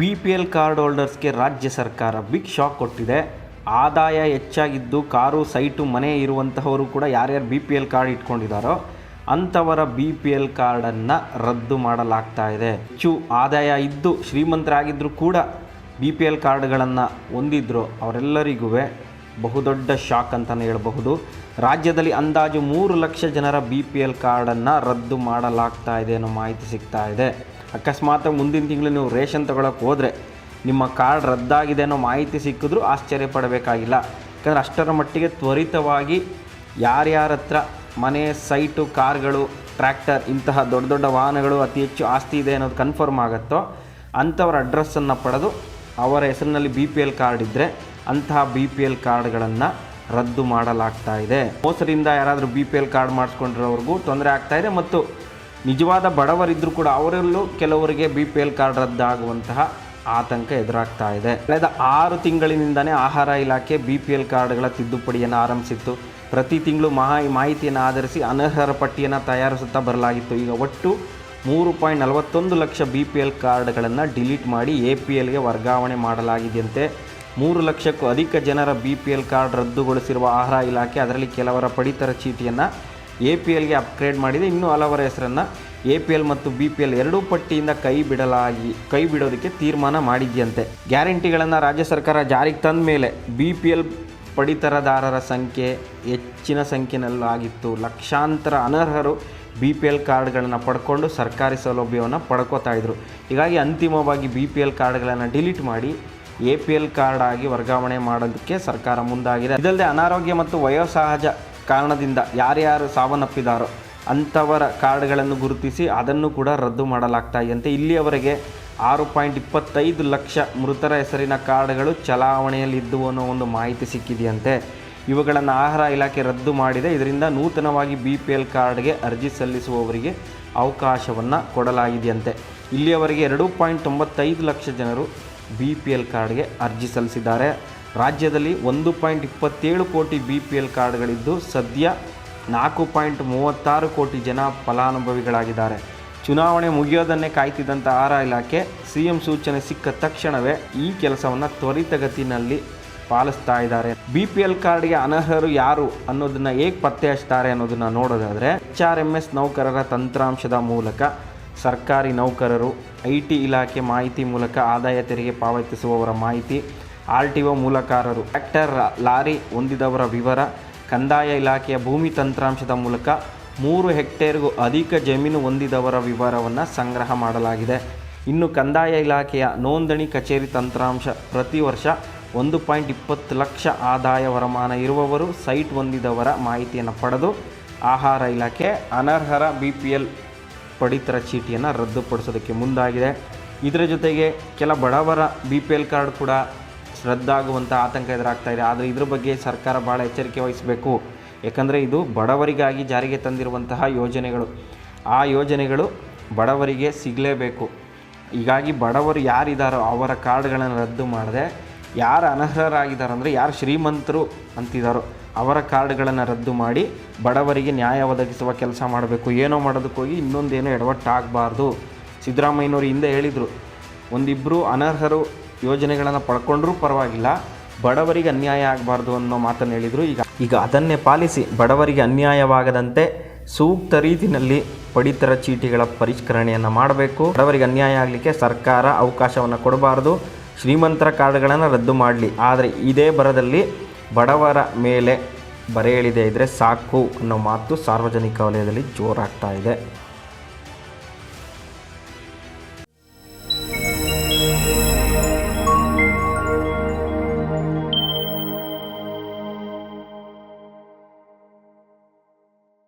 B P L card ಹೋಲ್ಡರ್ಸ್ಗೆ ರಾಜ್ಯ ಸರ್ಕಾರ ಬಿಗ್ ಶಾಕ್ ಕೊಟ್ಟಿದೆ. ಆದಾಯ ಹೆಚ್ಚಾಗಿದ್ದು ಕಾರು, ಸೈಟು, ಮನೆ ಇರುವಂತಹವರು ಕೂಡ ಯಾರ್ಯಾರು ಬಿ ಪಿ ಎಲ್ ಕಾರ್ಡ್ ಇಟ್ಕೊಂಡಿದ್ದಾರೋ ಅಂಥವರ ಬಿ ಪಿ ಎಲ್ ಕಾರ್ಡನ್ನು ರದ್ದು ಮಾಡಲಾಗ್ತಾ ಇದೆ. ಹೆಚ್ಚು ಆದಾಯ ಇದ್ದು ಶ್ರೀಮಂತರಾಗಿದ್ದರೂ ಕೂಡ ಬಿ ಪಿ ಎಲ್ ಕಾರ್ಡ್ಗಳನ್ನು ಹೊಂದಿದ್ರು ಅವರೆಲ್ಲರಿಗೂ ಬಹುದೊಡ್ಡ ಶಾಕ್ ಅಂತಲೇ ಹೇಳಬಹುದು. ರಾಜ್ಯದಲ್ಲಿ ಅಂದಾಜು ಮೂರು ಲಕ್ಷ ಜನರ ಬಿ ಪಿ ಎಲ್ ಕಾರ್ಡನ್ನು ರದ್ದು ಮಾಡಲಾಗ್ತಾ ಇದೆ ಅನ್ನೋ ಮಾಹಿತಿ ಸಿಗ್ತಾ ಇದೆ. ಅಕಸ್ಮಾತ್ ಮುಂದಿನ ತಿಂಗಳು ನೀವು ರೇಷನ್ ತಗೊಳಕ್ಕೆ ಹೋದರೆ ನಿಮ್ಮ ಕಾರ್ಡ್ ರದ್ದಾಗಿದೆ ಅನ್ನೋ ಮಾಹಿತಿ ಸಿಕ್ಕಿದ್ರೂ ಆಶ್ಚರ್ಯ ಪಡಬೇಕಾಗಿಲ್ಲ. ಯಾಕಂದರೆ ಅಷ್ಟರ ಮಟ್ಟಿಗೆ ತ್ವರಿತವಾಗಿ ಯಾರ್ಯಾರ ಹತ್ರ ಮನೆ, ಸೈಟು, ಕಾರ್ಗಳು, ಟ್ರ್ಯಾಕ್ಟರ್ ಇಂತಹ ದೊಡ್ಡ ದೊಡ್ಡ ವಾಹನಗಳು ಅತಿ ಹೆಚ್ಚು ಆಸ್ತಿ ಇದೆ ಅನ್ನೋದು ಕನ್ಫರ್ಮ್ ಆಗುತ್ತೋ ಅಂಥವ್ರ ಅಡ್ರೆಸ್ಸನ್ನು ಪಡೆದು ಅವರ ಹೆಸರಿನಲ್ಲಿ ಬಿ ಪಿ ಎಲ್ ಕಾರ್ಡ್ ಇದ್ದರೆ ಅಂತಹ ಬಿ ಪಿ ಎಲ್ ಕಾರ್ಡ್ಗಳನ್ನು ರದ್ದು ಮಾಡಲಾಗ್ತಾ ಇದೆ. ಮೋಸದಿಂದ ಯಾರಾದರೂ ಬಿ ಪಿ ಎಲ್ ಕಾರ್ಡ್ ಮಾಡಿಸ್ಕೊಂಡಿರೋವ್ರಿಗೂ ತೊಂದರೆ ಆಗ್ತಾಯಿದೆ ಮತ್ತು ನಿಜವಾದ ಬಡವರಿದ್ದರೂ ಕೂಡ ಅವರಲ್ಲೂ ಕೆಲವರಿಗೆ ಬಿ ಪಿ ಎಲ್ ಕಾರ್ಡ್ ರದ್ದಾಗುವಂತಹ ಆತಂಕ ಎದುರಾಗ್ತಾ ಇದೆ. ಕಳೆದ ಆರು ತಿಂಗಳಿನಿಂದಲೇ ಆಹಾರ ಇಲಾಖೆ ಬಿ ಪಿ ಎಲ್ ಕಾರ್ಡ್ಗಳ ತಿದ್ದುಪಡಿಯನ್ನು ಆರಂಭಿಸಿತ್ತು. ಪ್ರತಿ ತಿಂಗಳು ಮಹಾ ಮಾಹಿತಿಯನ್ನು ಆಧರಿಸಿ ಅನರ್ಹರ ಪಟ್ಟಿಯನ್ನು ತಯಾರಿಸುತ್ತಾ ಬರಲಾಗಿತ್ತು. ಈಗ ಒಟ್ಟು ಮೂರು ಪಾಯಿಂಟ್ ನಲವತ್ತೊಂದು ಲಕ್ಷ ಬಿ ಪಿ ಎಲ್ ಕಾರ್ಡ್ಗಳನ್ನು ಡಿಲೀಟ್ ಮಾಡಿ ಎ ಪಿ ಎಲ್ಗೆ ವರ್ಗಾವಣೆ ಮಾಡಲಾಗಿದೆಯಂತೆ. ಮೂರು ಲಕ್ಷಕ್ಕೂ ಅಧಿಕ ಜನರ ಬಿ ಪಿ ಎಲ್ ಕಾರ್ಡ್ ರದ್ದುಗೊಳಿಸಿರುವ ಆಹಾರ ಇಲಾಖೆ ಅದರಲ್ಲಿ ಕೆಲವರ ಪಡಿತರ ಚೀಟಿಯನ್ನು ಎ ಪಿ ಎಲ್ಗೆ ಅಪ್ಗ್ರೇಡ್ ಮಾಡಿದೆ. ಇನ್ನೂ ಹಲವರ ಹೆಸರನ್ನು ಎ ಪಿ ಎಲ್ ಮತ್ತು ಬಿ ಪಿ ಎಲ್ ಎರಡೂ ಪಟ್ಟಿಯಿಂದ ಕೈ ಬಿಡಲಾಗಿ, ಕೈ ಬಿಡೋದಕ್ಕೆ ತೀರ್ಮಾನ ಮಾಡಿದೆಯಂತೆ. ಗ್ಯಾರಂಟಿಗಳನ್ನು ರಾಜ್ಯ ಸರ್ಕಾರ ಜಾರಿಗೆ ತಂದ ಮೇಲೆ ಬಿ ಪಿ ಎಲ್ ಪಡಿತರದಾರರ ಸಂಖ್ಯೆ ಹೆಚ್ಚಿನ ಸಂಖ್ಯೆನಲ್ಲಾಗಿತ್ತು. ಲಕ್ಷಾಂತರ ಅನರ್ಹರು ಬಿ ಪಿ ಎಲ್ ಕಾರ್ಡ್ಗಳನ್ನು ಪಡ್ಕೊಂಡು ಸರ್ಕಾರಿ ಸೌಲಭ್ಯವನ್ನು ಪಡ್ಕೋತಾ ಇದ್ರು. ಹೀಗಾಗಿ ಅಂತಿಮವಾಗಿ ಬಿ ಪಿ ಎಲ್ ಕಾರ್ಡ್ಗಳನ್ನು ಡಿಲೀಟ್ ಮಾಡಿ ಎ ಪಿ ಎಲ್ ಕಾರ್ಡ್ ಆಗಿ ವರ್ಗಾವಣೆ ಮಾಡೋದಕ್ಕೆ ಸರ್ಕಾರ ಮುಂದಾಗಿದೆ. ಇದಲ್ಲದೆ ಅನಾರೋಗ್ಯ ಮತ್ತು ವಯೋಸಹಜ ಕಾರಣದಿಂದ ಯಾರ್ಯಾರು ಸಾವನ್ನಪ್ಪಿದಾರೋ ಅಂಥವರ ಕಾರ್ಡ್ಗಳನ್ನು ಗುರುತಿಸಿ ಅದನ್ನು ಕೂಡ ರದ್ದು ಮಾಡಲಾಗ್ತಾ ಇದೆಯಂತೆ ಇಲ್ಲಿಯವರೆಗೆ ಆರು ಪಾಯಿಂಟ್ ಇಪ್ಪತ್ತೈದು ಲಕ್ಷ ಮೃತರ ಹೆಸರಿನ ಕಾರ್ಡ್ಗಳು ಚಲಾವಣೆಯಲ್ಲಿದ್ದವು ಅನ್ನೋ ಒಂದು ಮಾಹಿತಿ ಸಿಕ್ಕಿದೆಯಂತೆ. ಇವುಗಳನ್ನು ಆಹಾರ ಇಲಾಖೆ ರದ್ದು ಮಾಡಿದೆ. ಇದರಿಂದ ನೂತನವಾಗಿ ಬಿ ಪಿ ಎಲ್ ಕಾರ್ಡ್ಗೆ ಅರ್ಜಿ ಸಲ್ಲಿಸುವವರಿಗೆ ಅವಕಾಶವನ್ನು ಕೊಡಲಾಗಿದೆಯಂತೆ. ಇಲ್ಲಿಯವರೆಗೆ ಎರಡು ಪಾಯಿಂಟ್ ತೊಂಬತ್ತೈದು ಲಕ್ಷ ಜನರು ಬಿ ಪಿ ಎಲ್ ಕಾರ್ಡ್ಗೆ ಅರ್ಜಿ ಸಲ್ಲಿಸಿದ್ದಾರೆ. ರಾಜ್ಯದಲ್ಲಿ ಒಂದು ಪಾಯಿಂಟ್ ಇಪ್ಪತ್ತೇಳು ಕೋಟಿ ಬಿ ಪಿ ಎಲ್ ಕಾರ್ಡ್ಗಳಿದ್ದು ಸದ್ಯ ನಾಲ್ಕು ಪಾಯಿಂಟ್ ಮೂವತ್ತಾರು ಕೋಟಿ ಜನ ಫಲಾನುಭವಿಗಳಾಗಿದ್ದಾರೆ. ಚುನಾವಣೆ ಮುಗಿಯೋದನ್ನೇ ಕಾಯ್ತಿದ್ದಂಥ ಆಹಾರ ಇಲಾಖೆ ಸಿ ಎಂ ಸೂಚನೆ ಸಿಕ್ಕ ತಕ್ಷಣವೇ ಈ ಕೆಲಸವನ್ನು ತ್ವರಿತಗತಿನಲ್ಲಿ ಪಾಲಿಸ್ತಾ ಇದ್ದಾರೆ. ಬಿ ಪಿ ಎಲ್ ಕಾರ್ಡ್ಗೆ ಅನರ್ಹರು ಯಾರು ಅನ್ನೋದನ್ನ ಹೇಗೆ ಪತ್ತೆ ಹಚ್ತಾರೆ ಅನ್ನೋದನ್ನ ನೋಡೋದಾದರೆ ಎಚ್ ಆರ್ ಎಂ ಎಸ್ ನೌಕರರ ತಂತ್ರಾಂಶದ ಮೂಲಕ ಸರ್ಕಾರಿ ನೌಕರರು, ಐ ಟಿ ಇಲಾಖೆ ಮಾಹಿತಿ ಮೂಲಕ ಆದಾಯ ತೆರಿಗೆ ಪಾವತಿಸುವವರ ಮಾಹಿತಿ ಆರ್ ಟಿ ಒ ಮೂಲಕಾರರು. ಟ್ರ್ಯಾಕ್ಟರ್ ಲಾರಿ ಹೊಂದಿದವರ ವಿವರ, ಕಂದಾಯ ಇಲಾಖೆಯ ಭೂಮಿ ತಂತ್ರಾಂಶದ ಮೂಲಕ ಮೂರು ಹೆಕ್ಟೇರ್ಗೂ ಅಧಿಕ ಜಮೀನು ಹೊಂದಿದವರ ವಿವರವನ್ನು ಸಂಗ್ರಹ ಮಾಡಲಾಗಿದೆ. ಇನ್ನು ಕಂದಾಯ ಇಲಾಖೆಯ ನೋಂದಣಿ ಕಚೇರಿ ತಂತ್ರಾಂಶ ಪ್ರತಿ ವರ್ಷ ಒಂದು ಪಾಯಿಂಟ್ ಇಪ್ಪತ್ತು ಲಕ್ಷ ಆದಾಯ ವರಮಾನ ಇರುವವರು ಸೈಟ್ ಹೊಂದಿದವರ ಮಾಹಿತಿಯನ್ನು ಪಡೆದು ಆಹಾರ ಇಲಾಖೆ ಅನರ್ಹರ ಬಿ ಪಿ ಎಲ್ ಪಡಿತರ ಚೀಟಿಯನ್ನು ರದ್ದುಪಡಿಸೋದಕ್ಕೆ ಮುಂದಾಗಿದೆ. ಇದರ ಜೊತೆಗೆ ಕೆಲ ಬಡವರ ಬಿ ಪಿ ಎಲ್ ಕಾರ್ಡ್ ಕೂಡ ರದ್ದಾಗುವಂಥ ಆತಂಕ ಎದುರಾಗ್ತಾ ಇದೆ. ಆದರೆ ಇದ್ರ ಬಗ್ಗೆ ಸರ್ಕಾರ ಭಾಳ ಎಚ್ಚರಿಕೆ ವಹಿಸಬೇಕು. ಯಾಕಂದರೆ ಇದು ಬಡವರಿಗಾಗಿ ಜಾರಿಗೆ ತಂದಿರುವಂತಹ ಯೋಜನೆಗಳು. ಆ ಯೋಜನೆಗಳು ಬಡವರಿಗೆ ಸಿಗಲೇಬೇಕು. ಹೀಗಾಗಿ ಬಡವರು ಯಾರಿದ್ದಾರೋ ಅವರ ಕಾರ್ಡ್ಗಳನ್ನು ರದ್ದು ಮಾಡದೆ ಯಾರು ಅನರ್ಹರಾಗಿದ್ದಾರೆ ಅಂದರೆ ಯಾರು ಶ್ರೀಮಂತರು ಅಂತಿದ್ದಾರೋ ಅವರ ಕಾರ್ಡ್ಗಳನ್ನು ರದ್ದು ಮಾಡಿ ಬಡವರಿಗೆ ನ್ಯಾಯ ಒದಗಿಸುವ ಕೆಲಸ ಮಾಡಬೇಕು. ಏನೋ ಮಾಡೋದಕ್ಕೆ ಹೋಗಿ ಇನ್ನೊಂದೇನೋ ಎಡವಟ್ಟಾಗಬಾರ್ದು. ಸಿದ್ದರಾಮಯ್ಯನವರು ಹಿಂದೆ ಹೇಳಿದರು ಒಂದಿಬ್ಬರು ಅನರ್ಹರು ಯೋಜನೆಗಳನ್ನು ಪಡ್ಕೊಂಡ್ರೂ ಪರವಾಗಿಲ್ಲ. ಬಡವರಿಗೆ ಅನ್ಯಾಯ ಆಗಬಾರ್ದು ಅನ್ನೋ ಮಾತನ್ನು ಹೇಳಿದರು. ಈಗ ಈಗ ಅದನ್ನೇ ಪಾಲಿಸಿ ಬಡವರಿಗೆ ಅನ್ಯಾಯವಾಗದಂತೆ ಸೂಕ್ತ ರೀತಿಯಲ್ಲಿ ಪಡಿತರ ಚೀಟಿಗಳ ಪರಿಷ್ಕರಣೆಯನ್ನು ಮಾಡಬೇಕು. ಬಡವರಿಗೆ ಅನ್ಯಾಯ ಆಗಲಿಕ್ಕೆ ಸರ್ಕಾರ ಅವಕಾಶವನ್ನು ಕೊಡಬಾರ್ದು. ಶ್ರೀಮಂತರ ಕಾರ್ಡ್ಗಳನ್ನು ರದ್ದು ಮಾಡಲಿ. ಆದರೆ ಇದೇ ಬರದಲ್ಲಿ ಬಡವರ ಮೇಲೆ ಬರೆಯಲಿದೆ ಇದ್ದರೆ ಸಾಕು ಅನ್ನೋ ಮಾತು ಸಾರ್ವಜನಿಕ ವಲಯದಲ್ಲಿ ಜೋರಾಗ್ತಾ ಇದೆ.